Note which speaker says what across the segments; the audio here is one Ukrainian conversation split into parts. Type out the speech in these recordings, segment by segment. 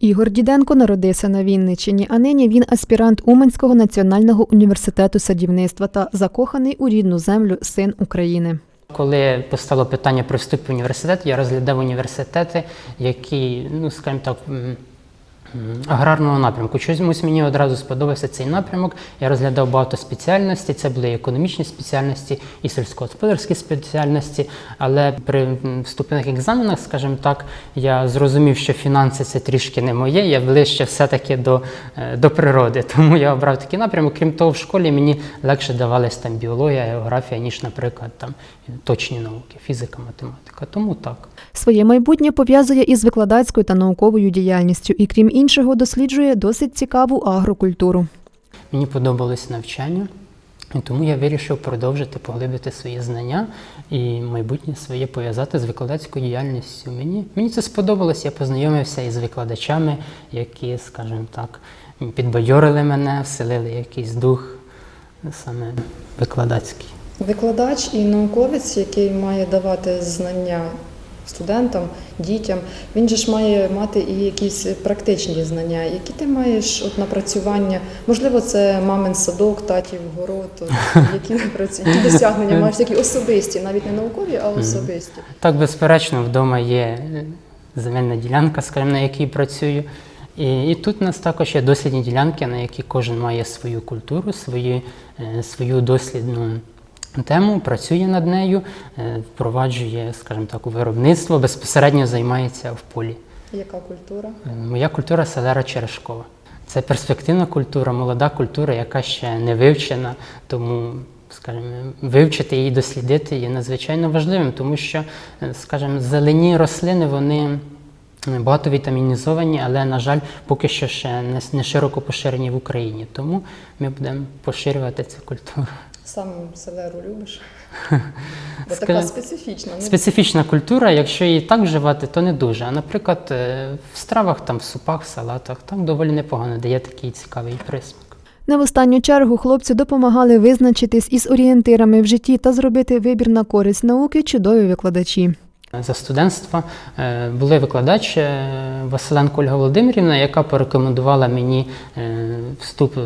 Speaker 1: Ігор Діденко народився на Вінниччині, а нині він аспірант Уманського національного університету садівництва та закоханий у рідну землю син України.
Speaker 2: Коли постало питання про вступ в університет, я розглядав університети, які, ну скажімо так, аграрного напрямку. Чомусь мені одразу сподобався цей напрямок. Я розглядав багато спеціальностей. Це були економічні спеціальності і сільськогосподарські спеціальності. Але при вступних екзаменах, скажімо так, я зрозумів, що фінанси це трішки не моє. Я ближче все-таки до, е, до природи. Тому я обрав такий напрямок. Крім того, в школі мені легше давались там біологія, географія, ніж, наприклад, там точні науки, фізика, математика. Тому так.
Speaker 1: Своє майбутнє пов'язує із викладацькою та науковою діяльністю і, крім іншого, досліджує досить цікаву агрокультуру.
Speaker 2: Мені подобалось навчання, і тому я вирішив продовжити поглибити свої знання і майбутнє своє пов'язати з викладацькою діяльністю. Мені, мені це сподобалось, я познайомився із викладачами, які, скажімо так, підбадьорили мене, вселили якийсь дух саме викладацький.
Speaker 3: Викладач і науковець, який має давати знання студентам, дітям, він же ж має мати і якісь практичні знання. Які ти маєш от напрацювання? Можливо, це мамин садок, татів город, от, які напрацю- які досягнення маєш такі особисті, навіть не наукові, а особисті.
Speaker 2: Так, безперечно, вдома є е, земельна ділянка, скажімо, на якій працюю. І, і тут у нас також є дослідні ділянки, на які кожен має свою культуру, свої, е, свою дослідну тему, працює над нею, е, впроваджує, скажімо так, у виробництво, безпосередньо займається в полі.
Speaker 3: Яка культура?
Speaker 2: Е, Моя культура селера Черешкова. Це перспективна культура, молода культура, яка ще не вивчена, тому, скажімо, вивчити її, дослідити є надзвичайно важливим, тому що, е, скажімо, зелені рослини, вони е, багатовітамінізовані, але, на жаль, поки що ще не широко поширені в Україні. Тому ми будемо поширювати цю культуру.
Speaker 3: Сам селеру любиш? Бо така специфічна. ну,
Speaker 2: Специфічна культура, якщо її так вживати, то не дуже. А наприклад, е, в стравах, там, в супах, в салатах, там доволі непогано дає такий цікавий присмак.
Speaker 1: Не в останню чергу хлопці допомагали визначитись із орієнтирами в житті та зробити вибір на користь науки чудові викладачі.
Speaker 2: За студентства. Е, були викладач е, Василенко Ольга Володимирівна, яка порекомендувала мені е, вступ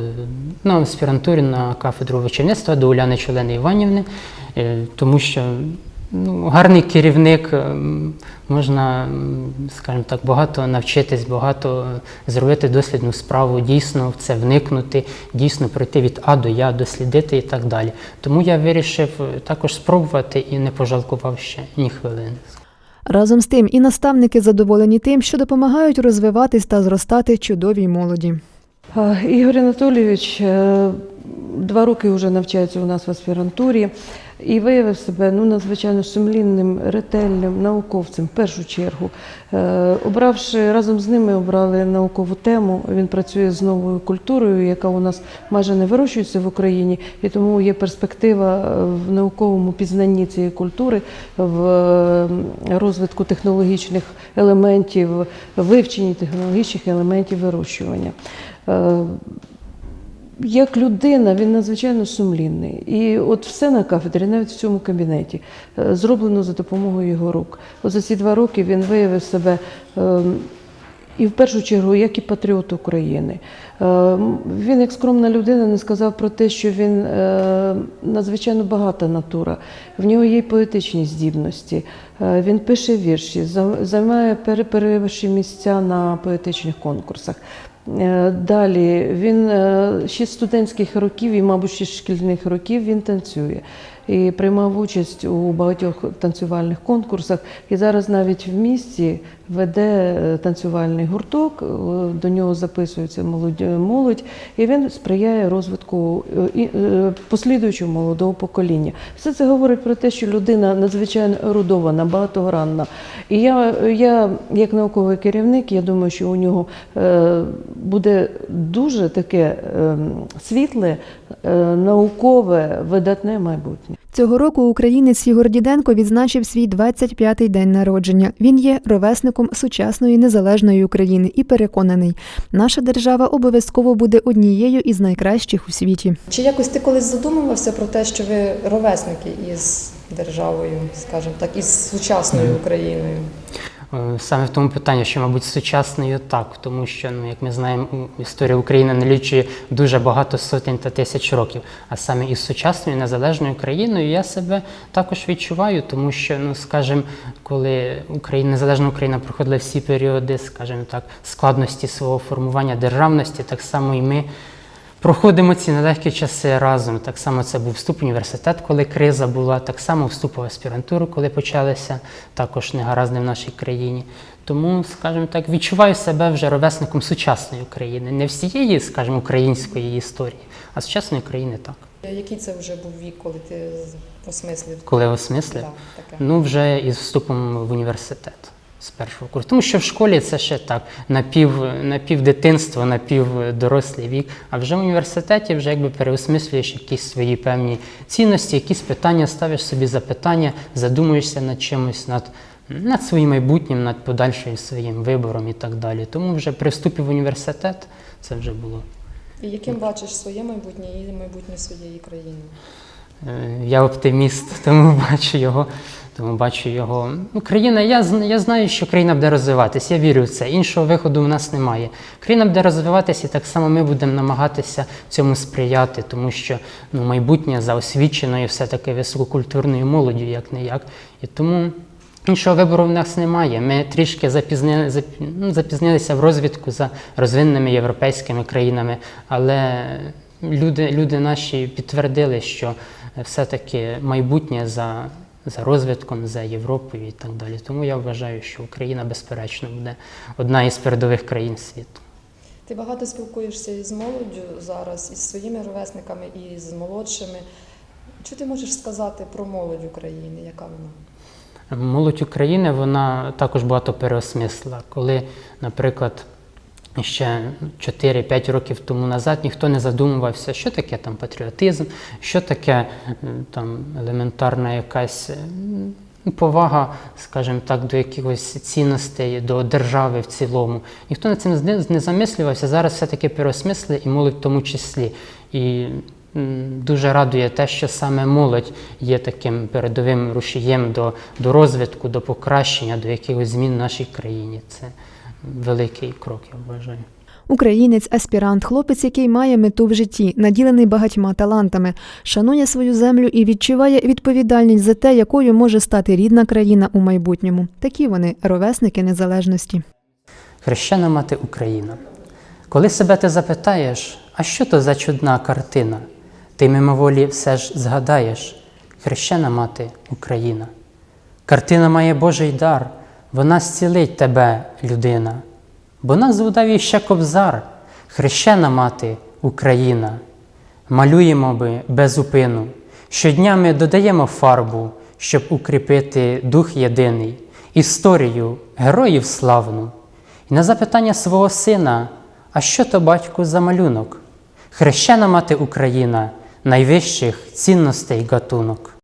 Speaker 2: на аспірантурі на кафедру вечірництва до Уляни Челени Іванівни, тому що ну, гарний керівник, е, можна, скажімо так, багато навчитись, багато зробити дослідну справу, дійсно в це вникнути, дійсно пройти від А до Я, дослідити і так далі. Тому я вирішив е, також спробувати і не пожалкував ще ні хвилини.
Speaker 1: Разом з тим і наставники задоволені тим, що допомагають розвиватись та зростати чудовій молоді.
Speaker 4: Ігор Анатолійович е, два роки вже навчається у нас в аспірантурі і виявив себе ну, надзвичайно сумлінним, ретельним науковцем в першу чергу. Е, Обравши разом з ними, обрали наукову тему. Він працює з новою культурою, яка у нас майже не вирощується в Україні, і тому є перспектива е, в науковому пізнанні цієї культури, в е, розвитку технологічних елементів, вивченні технологічних елементів вирощування. Як людина, він надзвичайно сумлінний. І от все на кафедрі, навіть в цьому кабінеті, е, зроблено за допомогою його рук. От за ці два роки він виявив себе ем, і в першу чергу, як і патріот України. Е, Він, як скромна людина, не сказав про те, що він е, надзвичайно багата натура. В нього є поетичні здібності. Він пише вірші, займає перші місця на поетичних конкурсах. Е, Далі. Він е, ще студентських років і, мабуть, ще шкільних років він танцює і приймав участь у багатьох танцювальних конкурсах. І зараз навіть в місті веде е, танцювальний гурток, е, до нього записується молодь, і він сприяє розвитку е, послідуючого молодого покоління. Все це говорить про те, що людина надзвичайно ерудована, багатогранна. І я, я як науковий керівник, я думаю, що у нього буде дуже таке е, світле, наукове, видатне майбутнє.
Speaker 1: Цього року українець Ігор Діденко відзначив свій 25-й день народження. Він є ровесником сучасної незалежної України і переконаний, наша держава обов'язково буде однією із найкращих у світі.
Speaker 3: Чи якось ти колись задумувався про те, що ви ровесники із державою, скажімо так, із сучасною Україною?
Speaker 2: Е, Саме в тому питанні, що, мабуть, сучасною так, тому що, ну, як ми знаємо, історія України налічує дуже багато сотень та тисяч років. А саме із сучасною незалежною країною я себе також відчуваю, тому що, ну, скажімо, коли Україна, незалежна Україна проходила всі періоди, скажімо так, складності свого формування державності, так само і ми. Проходимо ці нелегкі часи разом. Так само це був вступ в університет, коли криза була, так само вступ в аспірантуру, коли почалися також негаразди в нашій країні. Тому, скажімо так, відчуваю себе вже ровесником сучасної України, не всієї, скажімо, української історії, а сучасної країни так.
Speaker 3: Який це вже був вік, коли ти осмислив?
Speaker 2: Коли осмислив,
Speaker 3: таке.
Speaker 2: ну вже із вступом в університет з першого курсу. Тому що в школі це ще так, напів, напів дитинство, напів дорослий вік. А вже в університеті вже якби переосмислюєш якісь свої певні цінності, якісь питання, ставиш собі запитання, задумуєшся над чимось, над, над своїм майбутнім, над подальшим своїм вибором і так далі. Тому вже при вступі в університет це вже було.
Speaker 3: І яким бачиш своє майбутнє і майбутнє своєї країни?
Speaker 2: Е, Я оптиміст, тому бачу його. Тому бачу його. Ну, я, я знаю, що країна буде розвиватися. Я вірю в це. Іншого виходу в нас немає. Країна буде розвиватися, і так само ми будемо намагатися цьому сприяти, тому що ну, майбутнє за освіченою все-таки висококультурною молоддю, як не як. І тому іншого вибору в нас немає. Ми трішки запізни, зап, ну, запізнилися в розвитку за розвиненими європейськими країнами, але люди, люди наші підтвердили, що все-таки майбутнє за, за розвитком, за Європою і так далі. Тому я вважаю, що Україна, безперечно, буде одна із передових країн світу.
Speaker 3: Ти багато спілкуєшся із молоддю зараз, із своїми ровесниками, і з молодшими. Що ти можеш сказати про молодь України? Яка вона?
Speaker 2: Молодь України вона також багато переосмислила. Коли, наприклад, ще 4-5 років тому назад ніхто не задумувався, що таке там патріотизм, що таке там елементарна якась повага, скажімо так, до якихось цінностей, до держави в цілому. Ніхто над цим не- замислювався. Зараз все-таки переосмисли і молодь в тому числі. І дуже радує те, що саме молодь є таким передовим рушієм до, до розвитку, до покращення, до якихось змін в нашій країні. Це великий крок, я вважаю.
Speaker 1: Українець, аспірант, хлопець, який має мету в житті, наділений багатьма талантами, шанує свою землю і відчуває відповідальність за те, якою може стати рідна країна у майбутньому. Такі вони ровесники незалежності.
Speaker 2: Хрещена мати Україна. Коли себе ти запитаєш, а що то за чудна картина, ти мимоволі все ж згадаєш Хрещена мати Україна. Картина має Божий дар, вона зцілить тебе, людина, бо назву дав їй ще кобзар, хрещена мати Україна. Малюємо би без упину, щодня ми додаємо фарбу, щоб укріпити дух єдиний, історію героїв славну. І на запитання свого сина, а що то батьку за малюнок? Хрещена мати Україна найвищих цінностей гатунок.